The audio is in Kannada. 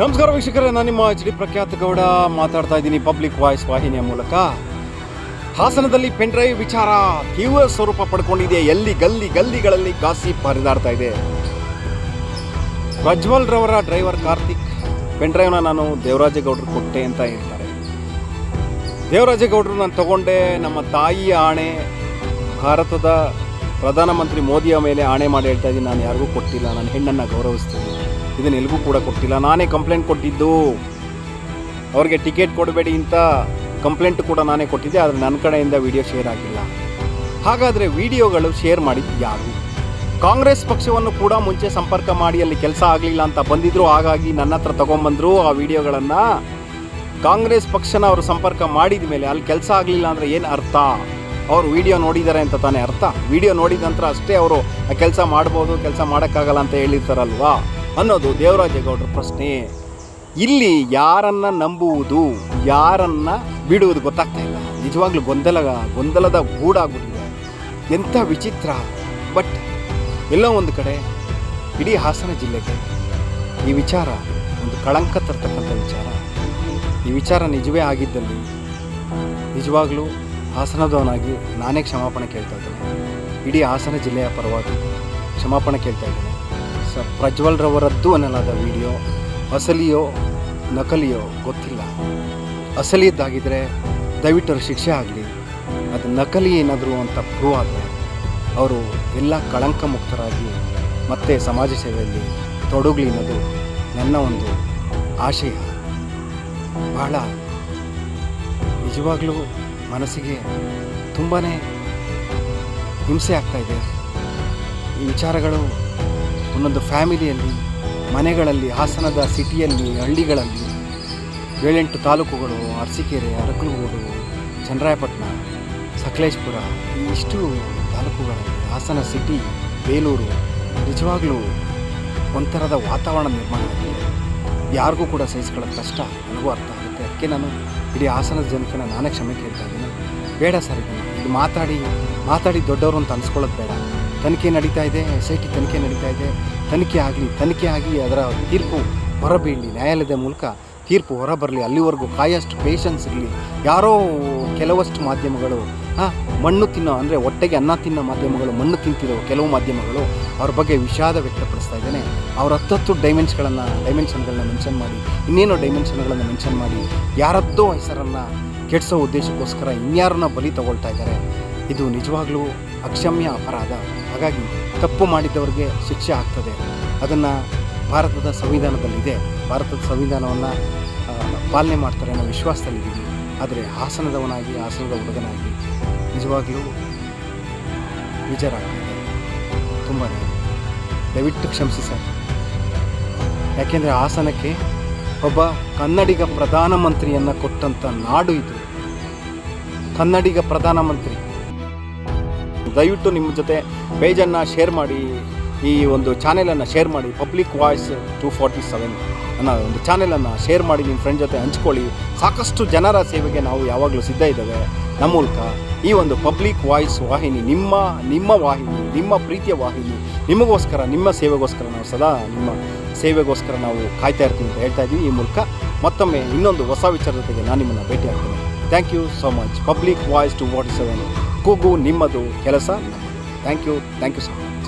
ನಮಸ್ಕಾರ ವೀಕ್ಷಕರೇ, ನಾನು ನಿಮ್ಮ ಎಚ್ ಡಿ ಪ್ರಖ್ಯಾತ ಗೌಡ. ಮಾತಾಡ್ತಾ ಇದ್ದೀನಿ ಪಬ್ಲಿಕ್ ವಾಯ್ಸ್ ವಾಹಿನಿಯ ಮೂಲಕ. ಹಾಸನದಲ್ಲಿ ಪೆನ್ ಡ್ರೈವ್ ವಿಚಾರ ತೀವ್ರ ಸ್ವರೂಪ ಪಡ್ಕೊಂಡಿದೆ. ಎಲ್ಲಿ ಗಲ್ಲಿ ಗಲ್ಲಿಗಳಲ್ಲಿ ಗಾಸಿಪ್ ಪರಿದಾಡ್ತಾ ಇದೆ. ಪ್ರಜ್ವಲ್ ರವರ ಡ್ರೈವರ್ ಕಾರ್ತಿಕ್ ಪೆನ್ ಡ್ರೈವ್ನ ನಾನು ದೇವರಾಜೇಗೌಡರು ಕೊಟ್ಟೆ ಅಂತ ಹೇಳ್ತಾರೆ. ದೇವರಾಜೇಗೌಡರು ನಾನು ತಗೊಂಡೆ ನಮ್ಮ ತಾಯಿಯ ಆಣೆ. ಭಾರತದ ಪ್ರಧಾನಮಂತ್ರಿ ಮೋದಿಯ ಮೇಲೆ ಆಣೆ ಮಾಡಿ ಹೇಳ್ತಾ ಇದ್ದೀನಿ. ನಾನು ಯಾರಿಗೂ ಕೊಟ್ಟಿಲ್ಲ. ನನ್ನ ಹೆಣ್ಣನ್ನು ಗೌರವಿಸ್ತೀನಿ. ಇದನ್ನ ಎಲ್ಗೂ ಕೂಡ ಕೊಟ್ಟಿಲ್ಲ. ನಾನೇ ಕಂಪ್ಲೇಂಟ್ ಕೊಟ್ಟಿದ್ದು. ಅವ್ರಿಗೆ ಟಿಕೆಟ್ ಕೊಡಬೇಡಿ ಅಂತ ಕಂಪ್ಲೇಂಟ್ ಕೂಡ ನಾನೇ ಕೊಟ್ಟಿದ್ದೆ, ಆದರೆ ನನ್ನ ಕಡೆಯಿಂದ ವಿಡಿಯೋ ಶೇರ್ ಆಗಿಲ್ಲ. ಹಾಗಾದರೆ ವಿಡಿಯೋಗಳು ಶೇರ್ ಮಾಡಿದ್ದು ಯಾರು? ಕಾಂಗ್ರೆಸ್ ಪಕ್ಷವನ್ನು ಕೂಡ ಮುಂಚೆ ಸಂಪರ್ಕ ಮಾಡಿ, ಅಲ್ಲಿ ಕೆಲಸ ಆಗಲಿಲ್ಲ ಅಂತ ಬಂದಿದ್ರು, ಹಾಗಾಗಿ ನನ್ನ ಹತ್ರ ತಗೊಂಬಂದರು ಆ ವಿಡಿಯೋಗಳನ್ನು. ಕಾಂಗ್ರೆಸ್ ಪಕ್ಷನ ಅವರು ಸಂಪರ್ಕ ಮಾಡಿದ ಮೇಲೆ ಅಲ್ಲಿ ಕೆಲಸ ಆಗಲಿಲ್ಲ ಅಂದರೆ ಏನು ಅರ್ಥ? ಅವರು ವಿಡಿಯೋ ನೋಡಿದ್ದಾರೆ ಅಂತ ತಾನೇ ಅರ್ಥ? ವಿಡಿಯೋ ನೋಡಿದ ನಂತರ ಅಷ್ಟೇ ಅವರು ಕೆಲಸ ಮಾಡ್ಬೋದು, ಕೆಲಸ ಮಾಡೋಕ್ಕಾಗಲ್ಲ ಅಂತ ಹೇಳಿರ್ತಾರಲ್ವಾ? ಅನ್ನೋದು ದೇವರಾಜೇಗೌಡರ ಪ್ರಶ್ನೆ. ಇಲ್ಲಿ ಯಾರನ್ನ ನಂಬುವುದು, ಯಾರನ್ನ ಬಿಡುವುದು ಗೊತ್ತಾಗ್ತಾ ಇಲ್ಲ. ನಿಜವಾಗ್ಲೂ ಗೊಂದಲ, ಗೊಂದಲದ ಗೂಡಾಗ್ಬಿಟ್ಟಿದೆ ಎಂಥ ವಿಚಿತ್ರ. ಬಟ್ ಎಲ್ಲೋ ಒಂದು ಕಡೆ, ಇಡೀ ಹಾಸನ ಜಿಲ್ಲೆಗೆ ಈ ವಿಚಾರ ಒಂದು ಕಳಂಕ ತರ್ತಕ್ಕಂಥ ವಿಚಾರ. ಈ ವಿಚಾರ ನಿಜವೇ ಆಗಿದ್ದಲ್ಲಿ ನಿಜವಾಗ್ಲೂ ಹಾಸನದವನಾಗಿ ನಾನೇ ಕ್ಷಮಾಪಣೆ ಕೇಳ್ತಾ ಇದ್ದೇನೆ. ಇಡೀ ಹಾಸನ ಜಿಲ್ಲೆಯ ಪರವಾಗಿ ಕ್ಷಮಾಪಣೆ ಕೇಳ್ತಾ ಇದ್ದೇನೆ. ಪ್ರಜ್ವಲ್ ರವರದ್ದು ಅನ್ನಲಾದ ವಿಡಿಯೋ. ಅಸಲಿಯೋ, ನಕಲಿಯೋ ಗೊತ್ತಿಲ್ಲ. ಅಸಲಿಯದ್ದಾಗಿದ್ದರೆ ದಯವಿಟ್ಟು ಅವ್ರ ಶಿಕ್ಷೆ ಆಗಲಿ. ಅದು ನಕಲಿ ಏನಾದರೂ ಅಂತ ಪ್ರೂವ್ ಆದರೆ ಅವರು ಎಲ್ಲ ಕಳಂಕ ಮುಕ್ತರಾಗಿ ಮತ್ತೆ ಸಮಾಜ ಸೇವೆಯಲ್ಲಿ ತೊಡಗಲಿ ಅನ್ನೋದು ನನ್ನ ಒಂದು ಆಶಯ. ಬಹಳ ನಿಜವಾಗ್ಲೂ ಮನಸ್ಸಿಗೆ ತುಂಬಾ ಹಿಂಸೆ ಆಗ್ತಾ ಇದೆ. ಈ ವಿಚಾರಗಳು ಒಂದೊಂದು ಫ್ಯಾಮಿಲಿಯಲ್ಲಿ, ಮನೆಗಳಲ್ಲಿ, ಹಾಸನದ ಸಿಟಿಯಲ್ಲಿ, ಹಳ್ಳಿಗಳಲ್ಲಿ ಏಳೆಂಟು ತಾಲೂಕುಗಳು, ಅರಸೀಕೆರೆ, ಅರಕಲಗೂಡು ಚನ್ನರಾಯಪಟ್ಟಣ ಸಕಲೇಶ್ಪುರ ಇಷ್ಟು ತಾಲೂಕುಗಳಲ್ಲಿ ಹಾಸನ ಸಿಟಿ, ಬೇಲೂರು ನಿಜವಾಗಲೂ ಒಂಥರದ ವಾತಾವರಣ ನಿರ್ಮಾಣ ಆಗಿದೆ ಯಾರಿಗೂ ಕೂಡ ಸಹಿಸ್ಕೊಳ್ಳೋದು ಕಷ್ಟ, ನನಗೂ ಅರ್ಥ ಆಗುತ್ತೆ. ಅದಕ್ಕೆ ನಾನು ಇಡೀ ಹಾಸನದ ಜನಕ್ಕೆ ನಾನೇ ಕ್ಷಮೆ ಕೇಳ್ತಾ ಇದ್ದೀನಿ. ಬೇಡ ಸರ್ ಇದು ಮಾತಾಡಿ ಮಾತಾಡಿ ದೊಡ್ಡವರು ಅಂತ ಅನ್ಸ್ಕೊಳ್ಳೋದು ಬೇಡ. ತನಿಖೆ ನಡೀತಾ ಇದೆ ಎಸ್ ಐ ಟಿ ತನಿಖೆ ನಡೀತಾ ಇದೆ. ತನಿಖೆ ಆಗಲಿ, ತನಿಖೆ ಆಗಿ ಅದರ ತೀರ್ಪು ಹೊರಬೀಳಲಿ. ನ್ಯಾಯಾಲಯದ ಮೂಲಕ ತೀರ್ಪು ಹೊರಬರಲಿ. ಅಲ್ಲಿವರೆಗೂ ಕಾಯಷ್ಟು ಪೇಷನ್ಸ್ ಇರಲಿ. ಯಾರೋ ಕೆಲವಷ್ಟು ಮಾಧ್ಯಮಗಳು, ಹಾಂ, ಮಣ್ಣು ತಿನ್ನೋ, ಅಂದರೆ ಹೊಟ್ಟೆಗೆ ಅನ್ನ ತಿನ್ನೋ ಮಾಧ್ಯಮಗಳು, ಮಣ್ಣು ತಿಂತಿರೋ ಕೆಲವು ಮಾಧ್ಯಮಗಳು ಅವ್ರ ಬಗ್ಗೆ ವಿಷಾದ ವ್ಯಕ್ತಪಡಿಸ್ತಾ ಇದ್ದೇನೆ. ಅವ್ರ ಹತ್ತತ್ತು ಡೈಮೆನ್ಸ್ಗಳನ್ನು ಡೈಮೆನ್ಷನ್ಗಳನ್ನ ಮೆನ್ಷನ್ ಮಾಡಿ, ಇನ್ನೇನೋ ಡೈಮೆನ್ಷನ್ಗಳನ್ನು ಮೆನ್ಷನ್ ಮಾಡಿ, ಯಾರದ್ದೋ ಹೆಸರನ್ನು ಕೆಡಿಸೋ ಉದ್ದೇಶಕ್ಕೋಸ್ಕರ ಇನ್ಯಾರನ್ನ ಬಲಿ ತಗೊಳ್ತಾ ಇದ್ದಾರೆ? ಇದು ನಿಜವಾಗ್ಲೂ ಅಕ್ಷಮ್ಯ ಅಪರಾಧ. ಹಾಗಾಗಿ ತಪ್ಪು ಮಾಡಿದ್ದವರಿಗೆ ಶಿಕ್ಷೆ ಆಗ್ತದೆ. ಅದನ್ನು ಭಾರತದ ಸಂವಿಧಾನದಲ್ಲಿದೆ. ಭಾರತದ ಸಂವಿಧಾನವನ್ನು ಪಾಲನೆ ಮಾಡ್ತಾರೆ ಅನ್ನೋ ವಿಶ್ವಾಸದಲ್ಲಿದ್ದೀವಿ ಆದರೆ ಹಾಸನದವನಾಗಿ, ಹಾಸನದ ಹುಡುಗನಾಗಿ ನಿಜವಾಗಲೂ ಬೇಜಾರಾಗ್ತದೆ. ತುಂಬಾ ದಯವಿಟ್ಟು ಕ್ಷಮಿಸಿ ಸರ್. ಯಾಕೆಂದರೆ ಹಾಸನಕ್ಕೆ ಒಬ್ಬ ಕನ್ನಡಿಗ ಪ್ರಧಾನಮಂತ್ರಿಯನ್ನು ಕೊಟ್ಟಂಥ ನಾಡು ಇದು. ಕನ್ನಡಿಗ ಪ್ರಧಾನಮಂತ್ರಿ. ದಯವಿಟ್ಟು ನಿಮ್ಮ ಜೊತೆ ಪೇಜನ್ನು ಶೇರ್ ಮಾಡಿ, ಈ ಒಂದು ಚಾನೆಲನ್ನು ಶೇರ್ ಮಾಡಿ, public voice two forty seven ಅನ್ನೋ ಒಂದು ಚಾನೆಲನ್ನು ಶೇರ್ ಮಾಡಿ ನಿಮ್ಮ ಫ್ರೆಂಡ್ ಜೊತೆ ಹಂಚ್ಕೊಳ್ಳಿ. ಸಾಕಷ್ಟು ಜನರ ಸೇವೆಗೆ ನಾವು ಯಾವಾಗಲೂ ಸಿದ್ಧ ಇದ್ದೇವೆ. ನಮ್ಮ ಮೂಲಕ ಈ ಒಂದು ಪಬ್ಲಿಕ್ ವಾಯ್ಸ್ ವಾಹಿನಿ, ನಿಮ್ಮ ನಿಮ್ಮ ವಾಹಿನಿ, ನಿಮ್ಮ ಪ್ರೀತಿಯ ವಾಹಿನಿ, ನಿಮಗೋಸ್ಕರ, ನಿಮ್ಮ ಸೇವೆಗೋಸ್ಕರ ನಾವು ಸದಾ ನಿಮ್ಮ ಸೇವೆಗೋಸ್ಕರ ನಾವು ಕಾಯ್ತಾ ಇರ್ತೀವಿ ಅಂತ ಹೇಳ್ತಾ ಇದ್ದೀವಿ. ಈ ಮೂಲಕ ಮತ್ತೊಮ್ಮೆ ಇನ್ನೊಂದು ಹೊಸ ವಿಚಾರದ ಜೊತೆಗೆ ನಾನು ನಿಮ್ಮನ್ನು ಭೇಟಿ ಆಗ್ತೀನಿ thank you so much public voice two forty seven ಕೂಗು ನಿಮ್ಮದು ಕೆಲಸ. Thank you thank you so much